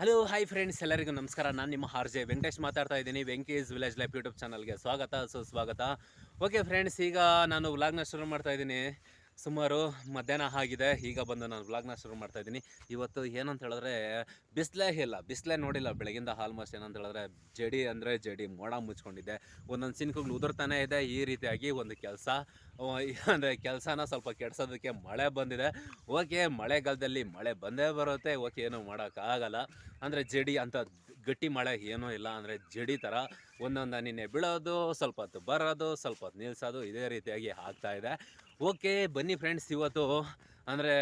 Hello hi friends ಎಲ್ಲರಿಗೂ ನಮಸ್ಕಾರ. ನಾನು ನಿಮ್ಮ ಆರ್ ಜೆ ವೆಂಕಟೇಶ್ ಮಾತಾಡ್ತಾ ಇದ್ದೀನಿ. ವೆಂಕೇಶ್ ವಿಲೇಜ್ ಲೈಫ್ ಯೂಟ್ಯೂಬ್ ಚಾನಲ್ಗೆ ಸ್ವಾಗತ. ಸುಸ್ವಾಗತ ಓಕೆ ಫ್ರೆಂಡ್ಸ್ ಈಗ ನಾನು ವ್ಲಾಗ್ನ ಶುರು ಮಾಡ್ತಾ ಇದ್ದೀನಿ. ಸುಮಾರು ಮಧ್ಯಾಹ್ನ ಆಗಿದೆ. ಈಗ ಬಂದು ನಾನು ವ್ಲಾಗ್ನ ಶುರು ಮಾಡ್ತಾ ಇದ್ದೀನಿ. ಇವತ್ತು ಏನಂತ ಹೇಳಿದ್ರೆ, ಬಿಸಿಲೇ ಇಲ್ಲ. ಬಿಸಿಲೇ ನೋಡಿಲ್ಲ. ಬೆಳಗಿಂದ ಆಲ್ಮೋಸ್ಟ್ ಏನಂತ ಹೇಳಿದ್ರೆ, ಜಡಿ ಅಂದರೆ ಜಡಿ ಮೋಡ ಮುಚ್ಕೊಂಡಿದ್ದೆ ಒಂದೊಂದು ಸಿನ್ಕುಗಳು ಉದುರ್ತಾನೆ ಇದೆ. ಈ ರೀತಿಯಾಗಿ ಒಂದು ಕೆಲಸ. ಅಂದರೆ ಕೆಲಸನ ಸ್ವಲ್ಪ ಕೆಡ್ಸೋದಕ್ಕೆ ಮಳೆ ಬಂದಿದೆ. ಓಕೆ, ಮಳೆಗಾಲದಲ್ಲಿ ಮಳೆ ಬಂದೇ ಬರುತ್ತೆ. ಓಕೆ, ಏನು ಮಾಡೋಕ್ಕಾಗಲ್ಲ. ಅಂದರೆ ಜಡಿ ಅಂತ ಗಟ್ಟಿ ಮಳೆ ಏನೂ ಇಲ್ಲ. ಅಂದರೆ ಜಡಿ ಥರ ಒಂದೊಂದು ನಿನ್ನೆ ಬೀಳೋದು, ಸ್ವಲ್ಪ ಹೊತ್ತು ಬರೋದು, ಸ್ವಲ್ಪ ಹೊತ್ತು ನಿಲ್ಸೋದು, ಇದೇ ರೀತಿಯಾಗಿ ಆಗ್ತಾಯಿದೆ ಓಕೆ, ಬನ್ನಿ ಫ್ರೆಂಡ್ಸ್ ಇವತ್ತು ಅಂದರೆ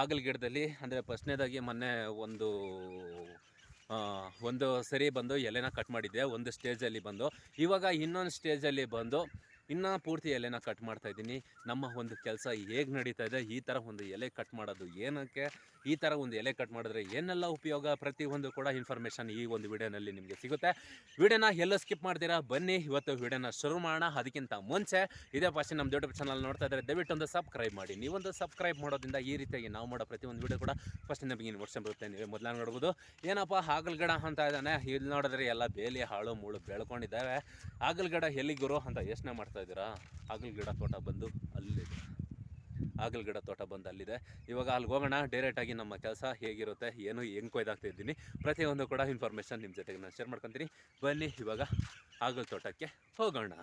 ಆಗಲ್ ಗಿಡದಲ್ಲಿ ಅಂದರೆ ಫಸ್ಟ್ನೇದಾಗಿ ಮೊನ್ನೆ ಒಂದು ಒಂದು ಸರಿ ಬಂದು ಎಲೆನ ಕಟ್ ಮಾಡಿದ್ದೆ, ಒಂದು ಸ್ಟೇಜಲ್ಲಿ ಬಂದು. ಇವಾಗ ಇನ್ನೊಂದು ಸ್ಟೇಜಲ್ಲಿ ಬಂದು ಇನ್ನೂ ಪೂರ್ತಿ ಎಲೆನ ಕಟ್ ಮಾಡ್ತಾ ಇದ್ದೀನಿ. ನಮ್ಮ ಒಂದು ಕೆಲಸ ಹೇಗೆ ನಡೀತಾ ಇದೆ, ಈ ಥರ ಒಂದು ಎಲೆ ಕಟ್ ಮಾಡೋದು ಏನಕ್ಕೆ? ಈ ಥರ ಒಂದು ಎಲೆ ಕಟ್ ಮಾಡಿದ್ರೆ ಏನೆಲ್ಲ ಉಪಯೋಗ? ಪ್ರತಿಯೊಂದು ಕೂಡ ಇನ್ಫಾರ್ಮೇಷನ್ ಈ ಒಂದು ವಿಡಿಯೋನಲ್ಲಿ ನಿಮಗೆ ಸಿಗುತ್ತೆ. ವಿಡಿಯೋನ ಎಲ್ಲ ಸ್ಕಿಪ್ ಮಾಡ್ತೀರಾ? ಬನ್ನಿ, ಇವತ್ತು ವಿಡಿಯೋನ ಶುರು ಮಾಡೋಣ. ಅದಕ್ಕಿಂತ ಮುಂಚೆ ಇದೇ ಫಸ್ಟ್ ನಮ್ಮ ಯೂಟ್ಯೂಬ್ ಚಾನಲ್ ನೋಡ್ತಾ ಇದ್ದಾರೆ ದಯವಿಟ್ಟು ಒಂದು ಸಬ್ಸ್ಕ್ರೈಬ್ ಮಾಡಿ ನೀವೊಂದು ಸಬ್ಸ್ಕ್ರೈಬ್ ಮಾಡೋದ್ರಿಂದ ಈ ರೀತಿಯಾಗಿ ನಾವು ಮಾಡೋ ಪ್ರತಿಯೊಂದು ವಿಡಿಯೋ ಕೂಡ ಫಸ್ಟ್ ನಮಗೆ ವರ್ಷ ಬರುತ್ತೆ. ನೀವೇ ಮೊದಲ ನೋಡ್ಬೋದು. ಏನಪ್ಪ? ಹಾಗಲ್ಗಡ ಅಂತ ಇದ್ದಾನೆ ಇಲ್ಲಿ ನೋಡಿದ್ರೆ ಎಲ್ಲ ಬೇಲಿ, ಹಾಳು, ಮುಳು ಬೆಳ್ಕೊಂಡಿದ್ದಾವೆ. ಆಗಲ್ಗಡ ಎಲ್ಲಿ ಗುರು ಅಂತ ಯೋಚನೆ ಮಾಡ್ತಾ ಇದ್ದೀರಾ? ಆಗಲ್ಗಡ ತೋಟ ಬಂದು ಅಲ್ಲಿದೆ. ಹಾಗಲ್ಗಿಡ ತೋಟ ಬಂದು ಅಲ್ಲಿದೆ ಇವಾಗ ಅಲ್ಲಿಗೆ ಹೋಗೋಣ. ಡೈರೆಕ್ಟಾಗಿ ನಮ್ಮ ಕೆಲಸ ಹೇಗಿರುತ್ತೆ, ಏನು, ಹೆಂಗೆ ಕೊಯ್ದಾಗ್ತಾ ಇದ್ದೀನಿ, ಪ್ರತಿಯೊಂದು ಕೂಡ ಇನ್ಫಾರ್ಮೇಷನ್ ನಿಮ್ಮ ಜೊತೆಗೆ ನಾನು ಶೇರ್ ಮಾಡ್ಕೊತೀನಿ. ಬನ್ನಿ ಇವಾಗ ಆಗಲ್ ತೋಟಕ್ಕೆ ಹೋಗೋಣ.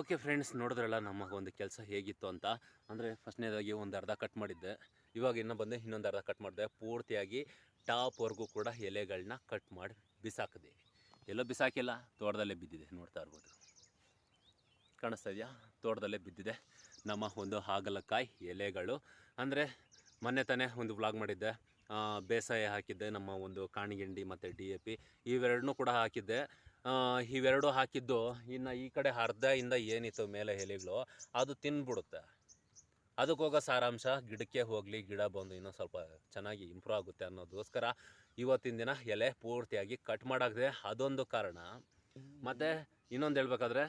ಓಕೆ ಫ್ರೆಂಡ್ಸ್ ನೋಡಿದ್ರಲ್ಲ ನಮ್ಮ ಒಂದು ಕೆಲಸ ಹೇಗಿತ್ತು ಅಂತ. ಅಂದರೆ ಫಸ್ಟ್ನೇದಾಗಿ ಒಂದು ಅರ್ಧ ಕಟ್ ಮಾಡಿದ್ದೆ. ಇವಾಗ ಇನ್ನೂ ಬಂದೆ, ಇನ್ನೊಂದು ಅರ್ಧ ಕಟ್ ಮಾಡಿದೆ. ಪೂರ್ತಿಯಾಗಿ ಟಾಪ್ವರೆಗೂ ಕೂಡ ಎಲೆಗಳನ್ನ ಕಟ್ ಮಾಡಿ ಬಿಸಾಕಿದೆ. ಎಲ್ಲೋ ಬಿಸಾಕಿಲ್ಲ, ತೋಟದಲ್ಲೇ ಬಿದ್ದಿದೆ, ನೋಡ್ತಾ ಇರ್ಬೋದು. ಕಾಣಿಸ್ತಾ ಇದೆಯಾ? ತೋಟದಲ್ಲೇ ಬಿದ್ದಿದೆ. ನಮ್ಮ ಒಂದು ಹಾಗಲಕಾಯಿ ಎಲೆಗಳು. ಅಂದರೆ ಮೊನ್ನೆ ತಾನೇ ಒಂದು ವ್ಲಾಗ್ ಮಾಡಿದ್ದೆ. ಬೇಸಾಯ ಹಾಕಿದ್ದೆ, ನಮ್ಮ ಒಂದು ಕಾಣಿಗಿಂಡಿ ಮತ್ತು ಡಿ ಎ ಪಿ ಇವೆರಡನ್ನೂ ಕೂಡ ಹಾಕಿದ್ದೆ. ಇವೆರಡು ಹಾಕಿದ್ದು ಇನ್ನು ಈ ಕಡೆ ಅರ್ಧ ಇಂದ ಏನಿತ್ತು ಮೇಲೆ ಎಲೆಗಳು, ಅದು ತಿನ್ಬಿಡುತ್ತೆ ಅದಕ್ಕೆ ಹೋಗೋ ಸಾರಾಂಶ, ಗಿಡಕ್ಕೆ ಹೋಗಲಿ, ಗಿಡ ಬಂದು ಇನ್ನೂ ಸ್ವಲ್ಪ ಚೆನ್ನಾಗಿ ಇಂಪ್ರೂವ್ ಆಗುತ್ತೆ ಅನ್ನೋದಕ್ಕೋಸ್ಕರ ಇವತ್ತಿನ ದಿನ ಎಲೆ ಪೂರ್ತಿಯಾಗಿ ಕಟ್ ಮಾಡಾಕದೆ ಅದೊಂದು ಕಾರಣ. ಮತ್ತು ಇನ್ನೊಂದು ಹೇಳ್ಬೇಕಾದ್ರೆ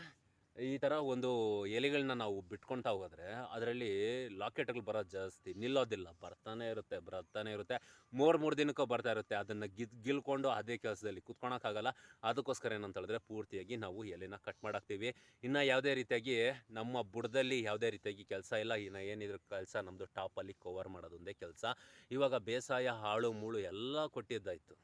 ಈ ಥರ ಒಂದು ಎಲೆಗಳನ್ನ ನಾವು ಬಿಟ್ಕೊಳ್ತಾ ಹೋಗೋದ್ರೆ ಅದರಲ್ಲಿ ಲಾಕೆಟ್ಗಳು ಬರೋದು ಜಾಸ್ತಿ, ನಿಲ್ಲೋದಿಲ್ಲ. ಬರ್ತಾನೆ ಇರುತ್ತೆ ಬರ್ತಾನೆ ಇರುತ್ತೆ. ಮೂರು ಮೂರು ದಿನಕ್ಕೂ ಬರ್ತಾ ಇರುತ್ತೆ. ಅದನ್ನು ಗಿದ್, ಗಿಲ್ಕೊಂಡು ಅದೇ ಕೆಲಸದಲ್ಲಿ ಕುತ್ಕೊಳಕ್ಕಾಗಲ್ಲ. ಅದಕ್ಕೋಸ್ಕರ ಏನಂತ ಹೇಳಿದ್ರೆ ಪೂರ್ತಿಯಾಗಿ ನಾವು ಎಲೆನ ಕಟ್ ಮಾಡಾಕ್ತೀವಿ. ಇನ್ನು ಯಾವುದೇ ರೀತಿಯಾಗಿ ನಮ್ಮ ಬುಡದಲ್ಲಿ ಯಾವುದೇ ರೀತಿಯಾಗಿ ಕೆಲಸ ಇಲ್ಲ. ಇನ್ನು ಏನಿದ್ರು ಕೆಲಸ ನಮ್ಮದು ಟಾಪಲ್ಲಿ ಕವರ್ ಮಾಡೋದೊಂದೇ ಕೆಲಸ. ಇವಾಗ ಬೇಸಾಯ, ಹಾಳು, ಮೂಳು ಎಲ್ಲ ಕೊಟ್ಟಿದ್ದಾಯಿತು.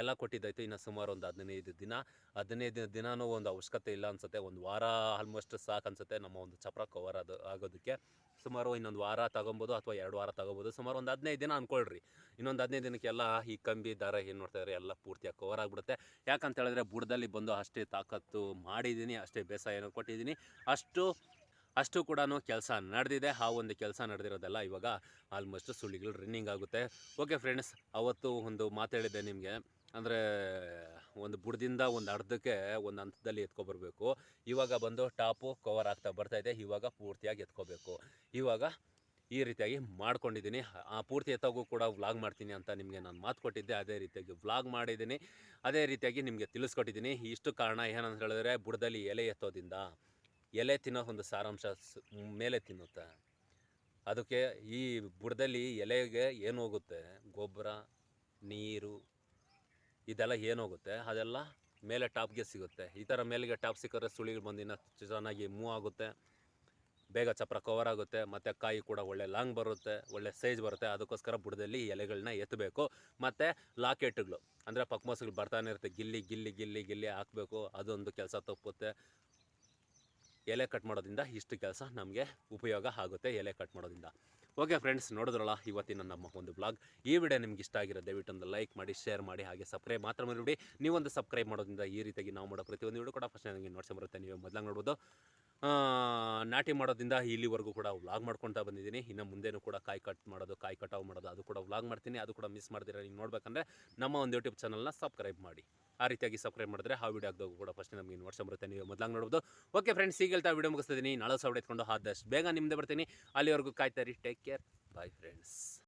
ಎಲ್ಲ ಕೊಟ್ಟಿದ್ದಾಯ್ತು. ಇನ್ನು ಸುಮಾರು ಒಂದು ಹದಿನೈದು ದಿನ. ಹದಿನೈದು ದಿನನೂ ಒಂದು ಅವಶ್ಯಕತೆ ಇಲ್ಲ ಅನ್ಸುತ್ತೆ. ಒಂದು ವಾರ ಆಲ್ಮೋಸ್ಟ್ ಸಾಕು ಅನ್ಸುತ್ತೆ ನಮ್ಮ ಒಂದು ಚಪ್ರ ಕವರ್ ಅದು ಆಗೋದಕ್ಕೆ. ಸುಮಾರು ಇನ್ನೊಂದು ವಾರ ತಗೊಬೋದು ಅಥವಾ ಎರಡು ವಾರ ತಗೋಬೋದು. ಸುಮಾರು ಒಂದು ಹದಿನೈದು ದಿನ ಅಂದ್ಕೊಳ್ರಿ ಇನ್ನೊಂದು ಹದಿನೈದು ದಿನಕ್ಕೆಲ್ಲ ಈ ಕಂಬಿ, ದಾರ ಏನು ನೋಡ್ತಾ ಇದ್ದಾರೆ ಎಲ್ಲ ಪೂರ್ತಿಯಾಗಿ ಕವರ್ ಆಗಿಬಿಡುತ್ತೆ. ಯಾಕಂತ ಹೇಳಿದ್ರೆ ಬುಡದಲ್ಲಿ ಬಂದು ಅಷ್ಟೇ ತಾಕತ್ತು ಮಾಡಿದ್ದೀನಿ, ಅಷ್ಟೇ ಬೇಸಾಯನೂ ಕೊಟ್ಟಿದ್ದೀನಿ. ಅಷ್ಟು ಅಷ್ಟು ಕೂಡ ಕೆಲಸ ನಡೆದಿದೆ. ಆ ಒಂದು ಕೆಲಸ ನಡೆದಿರೋದೆಲ್ಲ ಇವಾಗ ಆಲ್ಮೋಸ್ಟ್ ಸುಳ್ಳಿಗಳು ರನ್ನಿಂಗ್ ಆಗುತ್ತೆ. ಓಕೆ ಫ್ರೆಂಡ್ಸ್ ಅವತ್ತು ಒಂದು ಮಾತಾಡಿದ್ದೆ ನಿಮಗೆ. ಅಂದರೆ ಒಂದು ಬುಡದಿಂದ ಒಂದು ಅರ್ಧಕ್ಕೆ ಒಂದು ಹಂತದಲ್ಲಿ ಎತ್ಕೊಬರ್ಬೇಕು. ಇವಾಗ ಬಂದು ಟಾಪು ಕವರ್ ಆಗ್ತಾ ಬರ್ತಾ ಇದೆ. ಇವಾಗ ಪೂರ್ತಿಯಾಗಿ ಎತ್ಕೋಬೇಕು. ಇವಾಗ ಈ ರೀತಿಯಾಗಿ ಮಾಡ್ಕೊಂಡಿದ್ದೀನಿ. ಆ ಪೂರ್ತಿ ಎತ್ತಾಗೂ ಕೂಡ ವ್ಲಾಗ್ ಮಾಡ್ತೀನಿ ಅಂತ ನಿಮಗೆ ನಾನು ಮಾತು ಕೊಟ್ಟಿದ್ದೆ. ಅದೇ ರೀತಿಯಾಗಿ ವ್ಲಾಗ್ ಮಾಡಿದ್ದೀನಿ. ಅದೇ ರೀತಿಯಾಗಿ ನಿಮಗೆ ತಿಳಿಸ್ಕೊಟ್ಟಿದ್ದೀನಿ. ಇಷ್ಟು ಕಾರಣ ಏನಂತ ಹೇಳಿದ್ರೆ ಬುಡದಲ್ಲಿ ಎಲೆ ಎತ್ತೋದಿಂದ ಎಲೆ ತಿನ್ನೋ ಒಂದು ಸಾರಾಂಶ ಮೇಲೆ ತಿನ್ನುತ್ತೆ. ಅದಕ್ಕೆ ಈ ಬುಡದಲ್ಲಿ ಎಲೆಗೆ ಏನು ಹೋಗುತ್ತೆ? ಗೊಬ್ಬರ, ನೀರು ಇದೆಲ್ಲ ಏನೋಗುತ್ತೆ ಅದೆಲ್ಲ ಮೇಲೆ ಟಾಪ್ಗೆ ಸಿಗುತ್ತೆ. ಈ ಥರ ಮೇಲಿಗೆ ಟಾಪ್ ಸಿಕ್ಕಿದ್ರೆ ಸುಳಿಗಳು ಬಂದಿನ ಚೆನ್ನಾಗಿ ಮೂವ್ ಆಗುತ್ತೆ. ಬೇಗ ಚಪ್ರ ಕವರ್ ಆಗುತ್ತೆ. ಮತ್ತು ಕಾಯಿ ಕೂಡ ಒಳ್ಳೆ ಲಾಂಗ್ ಬರುತ್ತೆ, ಒಳ್ಳೆ ಸೈಜ್ ಬರುತ್ತೆ. ಅದಕ್ಕೋಸ್ಕರ ಬುಡದಲ್ಲಿ ಎಲೆಗಳನ್ನ ಎತ್ತಬೇಕು ಮತ್ತು ಲಾಕೆಟ್ಗಳು ಅಂದರೆ ಪಕ್ಮಸ್ಗಳು ಬರ್ತಾನೆ ಇರುತ್ತೆ. ಗಿಲ್ಲಿ ಗಿಲ್ಲಿ ಗಿಲ್ಲಿ ಗಿಲ್ಲಿ ಹಾಕಬೇಕು. ಅದೊಂದು ಕೆಲಸ ತಪ್ಪುತ್ತೆ. ಎಲೆ ಕಟ್ ಮಾಡೋದ್ರಿಂದ ಇಷ್ಟು ಕೆಲಸ ನಮಗೆ ಉಪಯೋಗ ಆಗುತ್ತೆ ಎಲೆ ಕಟ್ ಮಾಡೋದ್ರಿಂದ. ಓಕೆ ಫ್ರೆಂಡ್ಸ್ ನೋಡಿದ್ರಲ್ಲ, ಇವತ್ತಿನ ನಮ್ಮ ಒಂದು ಬ್ಲಾಗ್ ಈ ವಿಡಿಯೋ ನಿಮ್ಗೆ ಇಷ್ಟ ಆಗಿರೋ ದಯವಿಟ್ಟು ಒಂದು ಲೈಕ್ ಮಾಡಿ ಶೇರ್ ಮಾಡಿ, ಹಾಗೆ ಸಬ್ಸ್ಕ್ರೈಬ್ ಮಾತ್ರ ಮಾಡಿಬಿಡಿ ನೀವೊಂದು ಸಬ್ಸ್ಕ್ರೈಬ್ ಮಾಡೋದ್ರಿಂದ ಈ ರೀತಿಯಾಗಿ ನಾವು ಮಾಡೋ ಪ್ರತಿಯೊಂದು ವಿಡಿಯೋ ಕೂಡ ಫಸ್ಟ್ ನನಗೆ ನೋಡ್ಸಿ ಬರುತ್ತೆ. ನೀವು ಮೊದಲಾಗಿ ನೋಡ್ಬೋದು. ನಾಟಿ ಮಾಡೋದ್ರಿಂದ ಇಲ್ಲಿವರೆಗೂ ಕೂಡ ವ್ಲಾಗ್ ಮಾಡ್ಕೊತಾ ಬಂದಿದ್ದೀನಿ. ಇನ್ನು ಮುಂದೆನೂ ಕೂಡ ಕಾಯಿ ಕಟ್ ಮಾಡೋದು, ಕಾಯಿ ಕಟಾವು ಮಾಡೋದು, ಅದು ಕೂಡ ವ್ಲಾಗ್ ಮಾಡ್ತೀನಿ. ಅದು ಕೂಡ ಮಿಸ್ ಮಾಡ್ತೀರಾ ನೀವು ನೋಡ್ಬೇಕಂದ್ರೆ ನಮ್ಮ ಒಂದು ಯೂಟ್ಯೂಬ್ ಚಾನಲ್ನ ಸಬ್ಸ್ಕ್ರೈಬ್ ಮಾಡಿ. ಆ ರೀತಿಯಾಗಿ ಸಬ್ಸ್ಕ್ರೈಬ್ ಮಾಡಿದ್ರೆ ಆ ವಿಡಿಯೋ ಹಾಕಿದಾಗ ಕೂಡ ಫಸ್ಟ್ ನಮಗೆ ನೋಡ್ಸೋ ಬರುತ್ತೆ. ನೀವು ಮೊದಲಾಗಿ ನೋಡ್ಬೋದು. ಓಕೆ ಫ್ರೆಂಡ್ಸ್ ಈಗ ಹೇಳ್ತಾ ವಿಡಿಯೋ ಮುಗಿಸ್ತಿದ್ದೀನಿ ನಾಳೆ ಸಾವಿರ ಎತ್ಕೊಂಡು ಆದಷ್ಟು ಬೇಗ ನಿಮ್ಮದೇ ಬರ್ತೀನಿ. ಅಲ್ಲಿವರೆಗೂ ಕಾಯ್ತಾರಿ ಟೇಕ್ ಕೇರ್ ಬಾಯ್ ಫ್ರೆಂಡ್ಸ್